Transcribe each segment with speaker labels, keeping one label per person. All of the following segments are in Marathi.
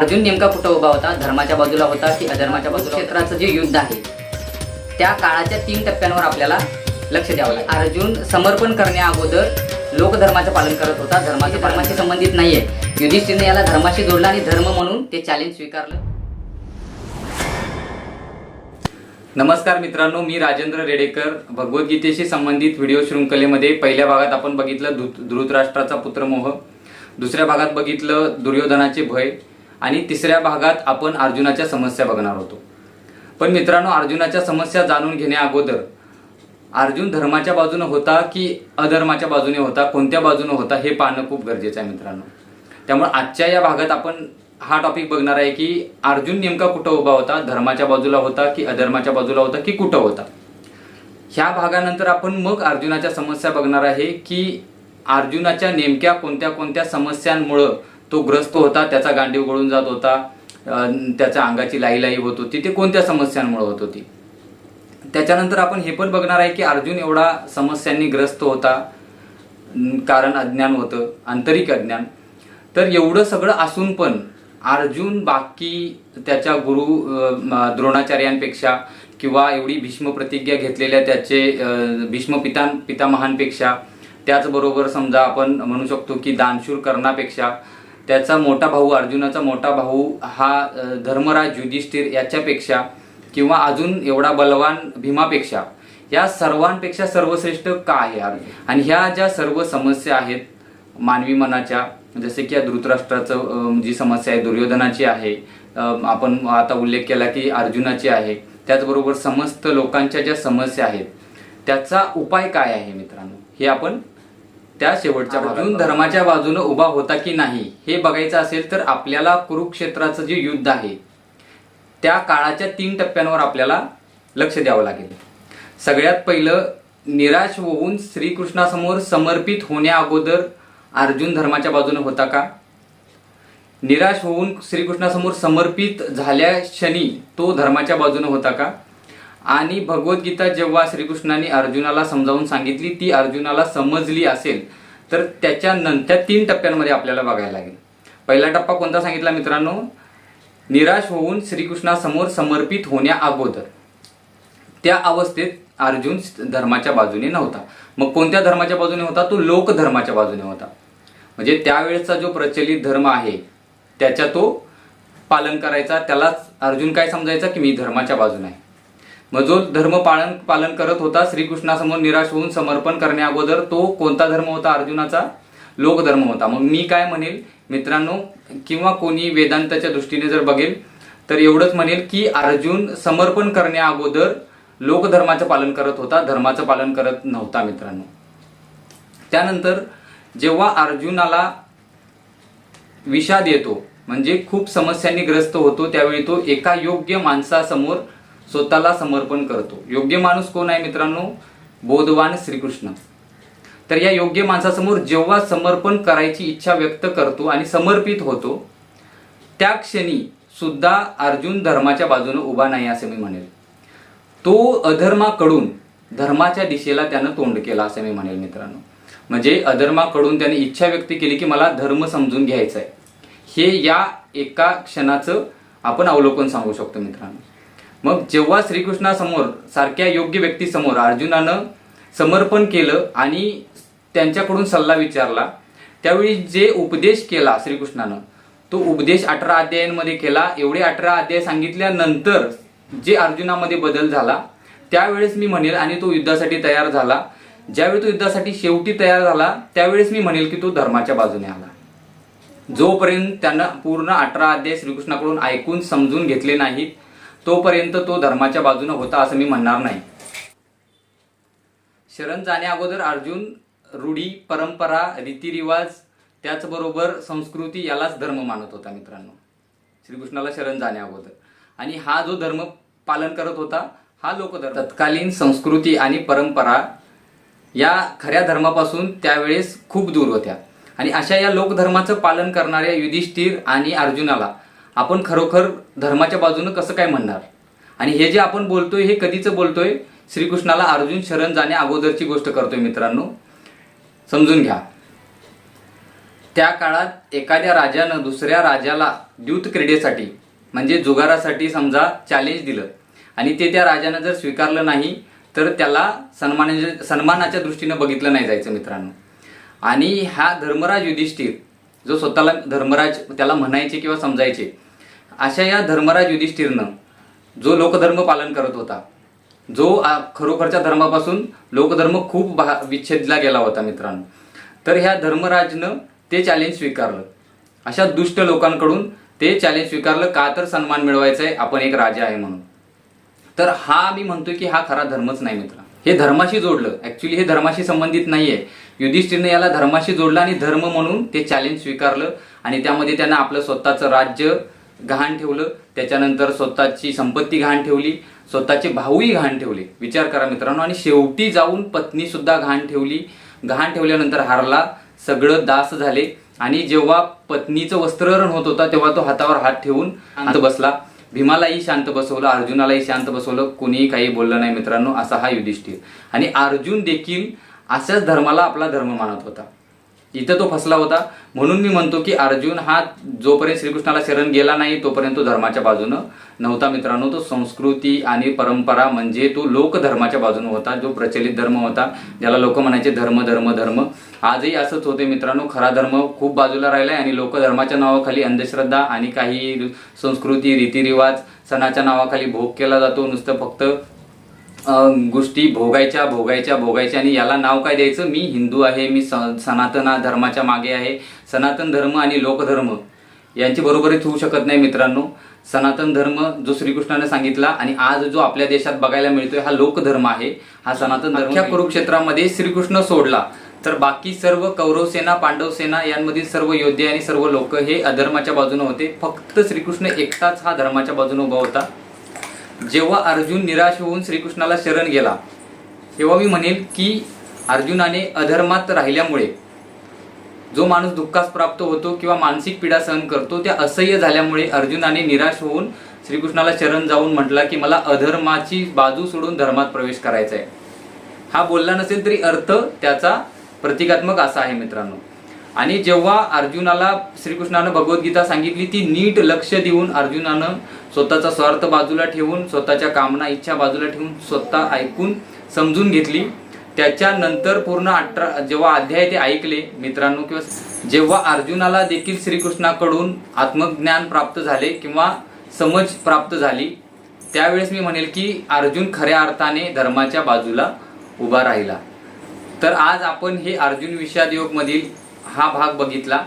Speaker 1: अर्जुन नेमका कुठं उभा होता? धर्माच्या बाजूला होता की अधर्माच्या बाजूला क्षेत्राचं जे युद्ध आहे त्या काळाच्या तीन टप्प्यांवर आपल्याला लक्ष द्यावं लागेल. अर्जुन समर्पण करण्या अगोदर लोकधर्माचं पालन करत होता. धर्माचे धर्माशी संबंधित नाहीये. युधिष्ठिरने याला धर्माशी जोडला आणि धर्म म्हणून ते चॅलेंज स्वीकारलं.
Speaker 2: नमस्कार मित्रांनो मी राजेंद्र रेडेकर. भगवद्गीतेशी संबंधित व्हिडिओ शृंखलेमध्ये पहिल्या भागात आपण बघितलं धृतराष्ट्राचा पुत्रमोह. दुसऱ्या भागात बघितलं दुर्योधनाचे भय. आणि तिसऱ्या भागात आपण अर्जुनाच्या समस्या बघणार होतो. पण मित्रांनो अर्जुनाच्या समस्या जाणून घेण्या अगोदर अर्जुन धर्माच्या बाजूने होता की अधर्माच्या बाजूने होता? कोणत्या बाजूने होता? हे पाहणं खूप गरजेचं आहे मित्रांनो. त्यामुळे आजच्या या भागात आपण हा टॉपिक बघणार आहे की अर्जुन नेमका कुठं उभा होता? धर्माच्या बाजूला होता की अधर्माच्या बाजूला होता की कुठं होता? ह्या भागानंतर आपण मग अर्जुनाच्या समस्या बघणार आहे की अर्जुनाच्या नेमक्या कोणत्या कोणत्या समस्यांमुळं तो ग्रस्त होता त्याचा गांडीव गळून जात होता त्याच्या अंगाची लाई लाई होत होती ते कोणत्या समस्यांमुळे होत होती? त्याच्यानंतर आपण हे पण बघणार आहे की अर्जुन एवढा समस्यांनी ग्रस्त होता कारण अज्ञान होतं आंतरिक अज्ञान. तर एवढं सगळं असून पण अर्जुन बाकी त्याच्या गुरु द्रोणाचार्यांपेक्षा किंवा एवढी भीष्म प्रतिज्ञा घेतलेल्या त्याचे भीष्म पिता पितामहांपेक्षा त्याचबरोबर समजा आपण म्हणू शकतो की दानशूर कर्णापेक्षा त्याचा मोठा भाऊ अर्जुनाचा मोठा भाऊ हा धर्मराज युधिष्ठिर याच्यापेक्षा किंवा अजून एवढा बलवान भीमापेक्षा या सर्वांपेक्षा सर्वश्रेष्ठ का आहे अर्जुन? आणि ह्या ज्या सर्व समस्या आहेत मानवी मनाच्या जसे की या धृतराष्ट्राचं जी समस्या आहे दुर्योधनाची आहे आपण आता उल्लेख केला की अर्जुनाची आहे त्याचबरोबर समस्त लोकांच्या ज्या समस्या आहेत त्याचा उपाय काय आहे मित्रांनो? हे आपण त्या शेवटच्या अर्जुन धर्माच्या बाजूने उभा होता की नाही हे बघायचं असेल तर आपल्याला कुरुक्षेत्राचं जे युद्ध आहे त्या काळाच्या तीन टप्प्यांवर आपल्याला लक्ष द्यावं लागेल. सगळ्यात पहिलं निराश होऊन श्रीकृष्णासमोर समर्पित होण्या अगोदर अर्जुन धर्माच्या बाजूने होता का? निराश होऊन श्रीकृष्णासमोर समर्पित झाल्या क्षणी तो धर्माच्या बाजूने होता का? आणि भगवद्गीता जेव्हा श्रीकृष्णाने अर्जुनाला समजावून सांगितली ती अर्जुनाला समजली असेल तर त्याच्या नंतर तीन टप्प्यांमध्ये आपल्याला बघायला लागेल. पहिला टप्पा कोणता सांगितला मित्रांनो? निराश होऊन श्रीकृष्णासमोर समर्पित होण्या अगोदर. त्या अवस्थेत अर्जुन धर्माच्या बाजूने नव्हता. मग कोणत्या धर्माच्या बाजूने होता? तो लोकधर्माच्या बाजूने होता. म्हणजे त्यावेळेचा जो प्रचलित धर्म आहे त्याच्या तो पालन करायचा त्यालाच अर्जुन काय समजायचा की मी धर्माच्या बाजूने आहे. मग जो धर्म पालन पालन करत होता श्रीकृष्णासमोर निराश होऊन समर्पण करण्या अगोदर तो कोणता धर्म होता? अर्जुनाचा लोकधर्म होता. मग मी काय म्हणेल? मित्रांनो किंवा कोणी वेदांताच्या दृष्टीने जर बघेल तर एवढंच म्हणेल की अर्जुन समर्पण करण्या अगोदर लोकधर्माचं पालन करत होता. धर्माचं पालन करत नव्हता मित्रांनो. त्यानंतर जेव्हा अर्जुनाला विषाद येतो म्हणजे खूप समस्यांनी ग्रस्त होतो त्यावेळी तो एका योग्य माणसासमोर स्वतःला समर्पण करतो. योग्य माणूस कोण आहे मित्रांनो? बोधवान श्रीकृष्ण. तर या योग्य माणसासमोर जेव्हा समर्पण करायची इच्छा व्यक्त करतो आणि समर्पित होतो त्या क्षणी सुद्धा अर्जुन धर्माच्या बाजूने उभा नाही असे मी म्हणेल. तो अधर्माकडून धर्माच्या दिशेला त्यानं तोंड केला असं मी म्हणेल मित्रांनो. म्हणजे अधर्माकडून त्याने इच्छा व्यक्त केली की मला धर्म समजून घ्यायचा आहे. हे या एका क्षणाचं आपण अवलोकन सांगू शकतो मित्रांनो. मग जेव्हा श्रीकृष्णासमोर सारख्या योग्य व्यक्तीसमोर अर्जुनानं समर्पण केलं आणि त्यांच्याकडून सल्ला विचारला त्यावेळी जे उपदेश केला श्रीकृष्णानं तो उपदेश अठरा अध्यायांमध्ये केला. एवढे अठरा अध्याय सांगितल्यानंतर जे अर्जुनामध्ये बदल झाला त्यावेळेस मी म्हणेल आणि तो युद्धासाठी तयार झाला. ज्यावेळी तो युद्धासाठी शेवटी तयार झाला त्यावेळेस मी म्हणेल की तो धर्माच्या बाजूने आला. जोपर्यंत त्यानं पूर्ण अठरा अध्याय श्रीकृष्णाकडून ऐकून समजून घेतले नाहीत तोपर्यंत तो धर्माच्या बाजूने होता असं मी म्हणणार नाही. शरण जाण्या अगोदर अर्जुन रूढी परंपरा रीतिरिवाज त्याचबरोबर संस्कृती यालाच धर्म मानत होता मित्रांनो. श्रीकृष्णाला शरण जाण्या अगोदर. आणि हा जो धर्म पालन करत होता हा लोकधर्म तत्कालीन संस्कृती आणि परंपरा या खऱ्या धर्मापासून त्यावेळेस खूप दूर होत्या. आणि अशा या लोकधर्माचं पालन करणाऱ्या युधिष्ठिर आणि अर्जुनाला आपण खरोखर धर्माच्या बाजूनं कसं काय म्हणणार? आणि हे जे आपण बोलतोय हे कधीचं बोलतोय श्रीकृष्णाला अर्जुन शरण जाण्या अगोदरची गोष्ट करतोय मित्रांनो. समजून घ्या. त्या काळात एखाद्या राजानं दुसऱ्या राजाला द्यूत क्रीडेसाठी म्हणजे जुगारासाठी समजा चॅलेंज दिलं. आणि ते त्या राजानं जर स्वीकारलं नाही तर त्याला सन्मानाच्या सन्मानाच्या दृष्टीनं बघितलं नाही जायचं मित्रांनो. आणि हा धर्मराज युधिष्ठिर जो स्वतःला धर्मराज त्याला म्हणायचे किंवा समजायचे अशा या धर्मराज युधिष्ठिरनं जो लोकधर्म पालन करत होता जो खरोखरच्या धर्मापासून लोकधर्म खूप भा विच्छेदला गेला होता मित्रांनो तर ह्या धर्मराजनं ते चॅलेंज स्वीकारलं. अशा दुष्ट लोकांकडून ते चॅलेंज स्वीकारलं का तर सन्मान मिळवायचा आहे आपण एक राजा आहे म्हणून. तर हा मी म्हणतोय की हा खरा धर्मच नाही मित्र हे धर्माशी जोडलं ऍक्च्युली हे धर्माशी संबंधित नाहीये. युधिष्ठिरने याला धर्माशी जोडलं आणि धर्म म्हणून ते चॅलेंज स्वीकारलं आणि त्यामध्ये त्यानं आपलं स्वतःचं राज्य गहाण ठेवलं त्याच्यानंतर स्वतःची संपत्ती गहाण ठेवली स्वतःचे भाऊही गहाण ठेवले. विचार करा मित्रांनो आणि शेवटी जाऊन पत्नी सुद्धा गहाण ठेवली. गहाण ठेवल्यानंतर हारला सगळं दास झाले आणि जेव्हा पत्नीचं वस्त्रहरण होत होता तेव्हा तो हातावर हात ठेवून शांत बसला. भीमालाही शांत बसवलं अर्जुनालाही शांत बसवलं. कोणीही काही बोललं नाही मित्रांनो असा हा युधिष्ठिर. आणि अर्जुन देखील अशाच धर्माला आपला धर्म मानत होता. इथं तो फसला होता. म्हणून मी म्हणतो की अर्जुन हा जोपर्यंत श्रीकृष्णाला शरण गेला नाही तोपर्यंत तो धर्माच्या बाजूनं नव्हता मित्रांनो. तो संस्कृती आणि परंपरा म्हणजे तो लोकधर्माच्या बाजूनं होता जो प्रचलित धर्म होता ज्याला लोक म्हणायचे धर्म धर्म धर्म. आजही असंच होते मित्रांनो. खरा धर्म खूप बाजूला राहिलाय आणि लोकधर्माच्या नावाखाली अंधश्रद्धा आणि काही संस्कृती रीतिरिवाज सणाच्या नावाखाली भोग केला जातो. नुसतं फक्त गोष्टी भोगायच्या भोगायच्या भोगायच्या. आणि याला नाव काय द्यायचं? मी हिंदू आहे मी सनातन धर्माच्या मागे आहे. सनातन धर्म आणि लोकधर्म यांची बरोबरीच होऊ शकत नाही मित्रांनो. सनातन धर्म जो श्रीकृष्णाने सांगितला आणि आज जो आपल्या देशात बघायला मिळतोय हा लोकधर्म आहे. हा सनातन धर्म कुरुक्षेत्रामध्ये श्रीकृष्ण सोडला. तर बाकी सर्व कौरव सेना पांडव सेना यांमधील सर्व योद्धे आणि सर्व लोक हे अधर्माच्या बाजूने होते. फक्त श्रीकृष्ण एकटाच हा धर्माच्या बाजूने उभा होता. जेव्हा अर्जुन निराश होऊन श्रीकृष्णाला शरण गेला तेव्हा मी म्हणेन की अर्जुनाने अधर्मात राहिल्यामुळे जो माणूस दुःखास प्राप्त होतो किंवा मानसिक पीडा सहन करतो त्या असह्य झाल्यामुळे अर्जुनाने निराश होऊन श्रीकृष्णाला शरण जाऊन म्हटला की मला अधर्माची बाजू सोडून धर्मात प्रवेश करायचा आहे हा बोलला नसेल तरी अर्थ त्याचा प्रतिकात्मक असा आहे मित्रांनो. आणि जेव्हा अर्जुनाला श्रीकृष्णानं भगवद्गीता सांगितली ती नीट लक्ष देऊन अर्जुनानं स्वतःचा स्वार्थ बाजूला ठेवून स्वतःच्या कामना इच्छा बाजूला ठेवून स्वतः ऐकून समजून घेतली. त्याच्यानंतर पूर्ण अठरा जेव्हा अध्याय ते ऐकले मित्रांनो किंवा जेव्हा अर्जुनाला देखील श्रीकृष्णाकडून आत्मज्ञान प्राप्त झाले किंवा समज प्राप्त झाली त्यावेळेस मी म्हणेल की अर्जुन खऱ्या अर्थाने धर्माच्या बाजूला उभा राहिला. तर आज आपण हे अर्जुन विषाद योगमधील हा भाग बघितला.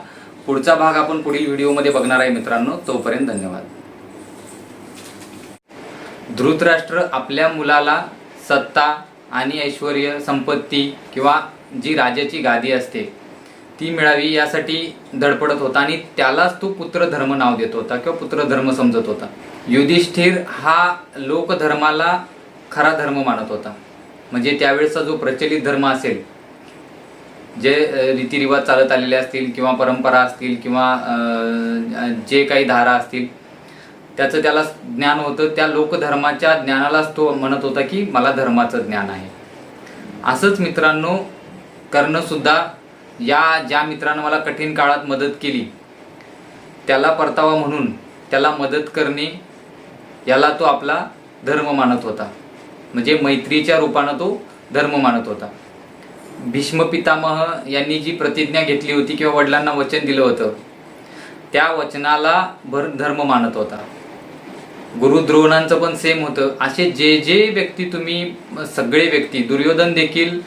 Speaker 2: पुढचा भाग आपण पुढील व्हिडिओमध्ये बघणार आहे मित्रांनो. तोपर्यंत धन्यवाद. धृतराष्ट्र आपल्या मुलाला सत्ता आणि ऐश्वर संपत्ती किंवा जी राजाची गादी असते ती मिळावी यासाठी धडपडत होता आणि त्यालाच तो पुत्रधर्म नाव देत होता किंवा पुत्रधर्म समजत होता. युधिष्ठिर हा लोकधर्माला खरा धर्म मानत होता. म्हणजे त्यावेळेचा जो प्रचलित धर्म असेल जे रीतिरिवाज चालत आलेले असतील किंवा परंपरा असतील किंवा जे काही धारा असतील त्याचं त्याला ज्ञान होतं. त्या लोकधर्माच्या ज्ञानालाच तो म्हणत होता की मला धर्माचं ज्ञान आहे. असंच मित्रांनो करणंसुद्धा या ज्या मित्रानं मला कठीण काळात मदत केली त्याला परतावा म्हणून त्याला मदत करणे याला तो आपला धर्म मानत होता. म्हणजे मैत्रीच्या रूपानं तो धर्म मानत होता. भीष्म पितामह यांनी जी प्रतिज्ञा घेतली होती किंवा वडिलांना वचन दिलं होतं त्या वचनाला भर धर्म मानत होता. गुरुद्रोणांचं पण सेम होतं. असे जे जे व्यक्ती तुम्ही सगळे व्यक्ती दुर्योधन देखील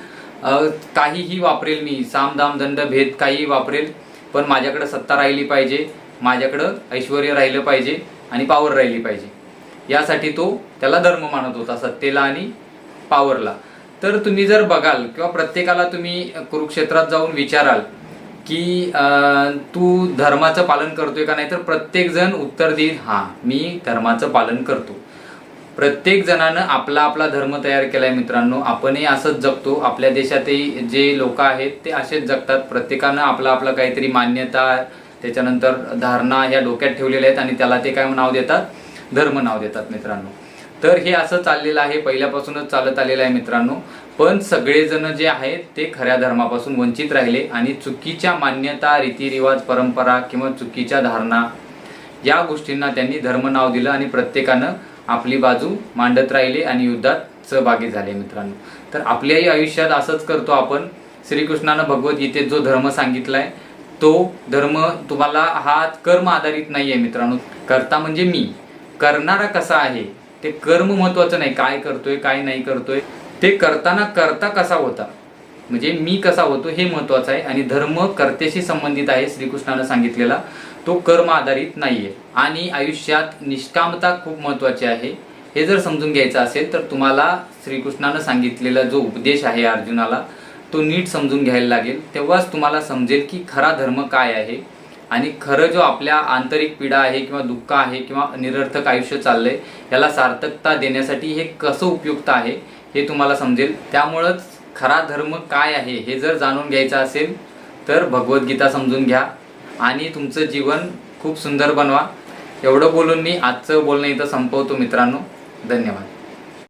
Speaker 2: काहीही वापरेल मी साम दाम दंड भेद काहीही वापरेल पण माझ्याकडं सत्ता राहिली पाहिजे माझ्याकडं ऐश्वर राहिलं पाहिजे आणि पावर राहिली पाहिजे. यासाठी तो त्याला धर्म मानत होता सत्तेला आणि पावरला तर तुम्ही जर बघाल किंवा प्रत्येकाला तुम्ही कुरुक्षेत्रात जाऊन विचाराल की तू धर्माचं पालन करतोय का नाही तर प्रत्येक जण उत्तर देईल हा मी धर्माचं पालन करतो. प्रत्येक जणानं आपला आपला धर्म तयार केलाय मित्रांनो. आपणही असंच जगतो. आपल्या देशातही जे लोक आहेत ते असेच जगतात. प्रत्येकानं आपला आपला काहीतरी मान्यता त्याच्यानंतर धारणा ह्या डोक्यात ठेवलेल्या आहेत आणि त्याला ते काय नाव देतात? धर्म नाव देतात मित्रांनो. तर हे असं चाललेलं आहे पहिल्यापासूनच चालत आलेलं आहे मित्रांनो. पण सगळेजण जे आहेत ते खऱ्या धर्मापासून वंचित राहिले आणि चुकीच्या मान्यता रीतिरिवाज परंपरा किंवा चुकीच्या धारणा या गोष्टींना त्यांनी धर्म नाव दिलं आणि प्रत्येकानं आपली बाजू मांडत राहिले आणि युद्धात सहभागी झाले मित्रांनो. तर आपल्याही आयुष्यात असंच करतो आपण. श्रीकृष्णानं भगवद्गीतेत जो धर्म सांगितलाय तो धर्म तुम्हाला हा कर्म आधारित नाही आहे मित्रांनो. करता म्हणजे मी. करणारा कसा आहे ते कर्म महत्वाचं नाही काय करतोय काय नाही करतोय. ते करताना करता कसा होता? म्हणजे मी कसा होतो हे महत्वाचं आहे आणि धर्म कर्त्याशी संबंधित आहे श्रीकृष्णानं सांगितलेला. तो कर्म आधारित नाहीये. आणि आयुष्यात निष्कामता खूप महत्वाची आहे. हे जर समजून घ्यायचं असेल तर तुम्हाला श्रीकृष्णानं सांगितलेला जो उपदेश आहे अर्जुनाला तो नीट समजून घ्यायला लागेल. तेव्हाच तुम्हाला समजेल की खरा धर्म काय आहे. आणि खरं जो आपल्या आंतरिक पीडा आहे किंवा दुःख आहे किंवा निरर्थक आयुष्य चाललंय याला सार्थकता देण्यासाठी हे कसं उपयुक्त आहे हे तुम्हाला समजेल. त्यामुळंच खरा धर्म काय आहे हे जर जाणून घ्यायचं असेल तर भगवद्गीता समजून घ्या आणि तुमचं जीवन खूप सुंदर बनवा. एवढं बोलून मी आजचं बोलणं इथं संपवतो मित्रांनो. धन्यवाद.